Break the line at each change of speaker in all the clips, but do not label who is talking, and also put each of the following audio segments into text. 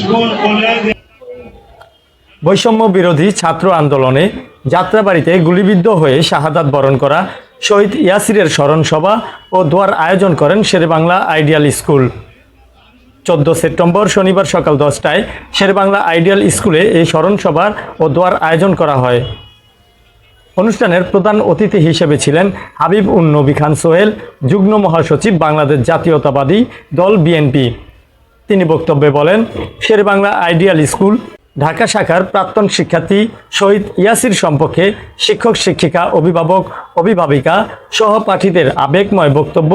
School college
বৈষম্য বিরোধী ছাত্র আন্দোলনে যাত্রাবাড়িতে গুলিবিদ্ধ হয়ে শাহাদাত বরণ করা শহীদ ইয়াসিরের স্মরণ সভা ও দোয়ার আয়োজন করেন শেরেবাংলা আইডিয়াল স্কুল। চোদ্দ সেপ্টেম্বর শনিবার সকাল দশটায় শেরেবাংলা আইডিয়াল স্কুলে এই স্মরণ সভার ও দোয়ার আয়োজন করা হয়। অনুষ্ঠানের প্রধান অতিথি হিসেবে ছিলেন হাবিব উন নবী খান সোহেল, যুগ্ম মহাসচিব বাংলাদেশ জাতীয়তাবাদী দল বিএনপি তিনি বক্তব্যে বলেন, শেরবাংলা আইডিয়াল স্কুল, ঢাকা শাখার প্রাক্তন শিক্ষার্থী শহীদ ইয়াসির সম্পর্কে শিক্ষক, শিক্ষিকা, অভিভাবক, অভিভাবিকা সহপাঠীদের আবেগময় বক্তব্য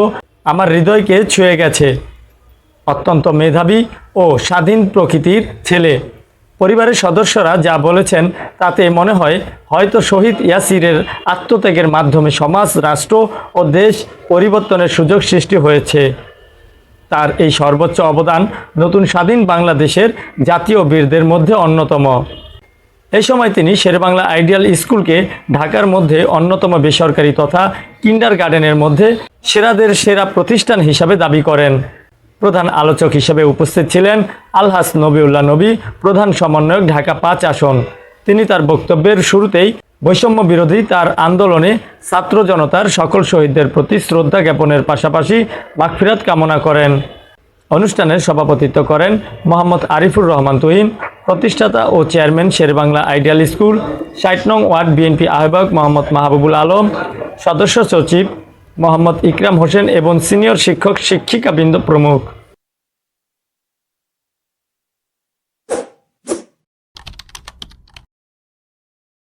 আমার হৃদয়কে ছুঁয়ে গেছে। অত্যন্ত মেধাবী ও স্বাধীন প্রকৃতির ছেলে। পরিবারের সদস্যরা যা বলেছেন তাতে মনে হয়, হয়তো শহীদ ইয়াসিরের আত্মত্যাগের মাধ্যমে সমাজ, রাষ্ট্র ও দেশ পরিবর্তনের সুযোগ সৃষ্টি হয়েছে। তার এই সর্বোচ্চ অবদান নতুন স্বাধীন বাংলাদেশের জাতীয় বীরদের মধ্যে অন্যতম। এই সময় তিনি শেরবাংলা আইডিয়াল স্কুলকে ঢাকার মধ্যে অন্যতম বেসরকারি তথা কিন্ডার গার্ডেনের মধ্যে সেরাদের সেরা প্রতিষ্ঠান হিসাবে দাবি করেন। প্রধান আলোচক হিসেবে উপস্থিত ছিলেন আলহাস নবিউল্লাহ নবী, প্রধান সমন্বয়ক ঢাকা পাঁচ আসন। তিনি তার বক্তব্যের শুরুতেই বৈষম্য বিরোধী তার আন্দোলনে ছাত্র জনতার সকল শহীদদের প্রতি শ্রদ্ধা জ্ঞাপনের পাশাপাশি মাগফিরাত কামনা করেন। অনুষ্ঠানে সভাপতিত্ব করেন মোহাম্মদ আরিফুর রহমান তুহিন, প্রতিষ্ঠাতা ও চেয়ারম্যান শেরবাংলা আইডিয়াল স্কুল, ষাট নং ওয়ার্ড বিএনপি আহ্বায়ক মোহাম্মদ মাহবুবুল আলম, সদস্য সচিব মোহাম্মদ ইকরাম হোসেন এবং সিনিয়র শিক্ষক শিক্ষিকাবৃন্দ প্রমুখ।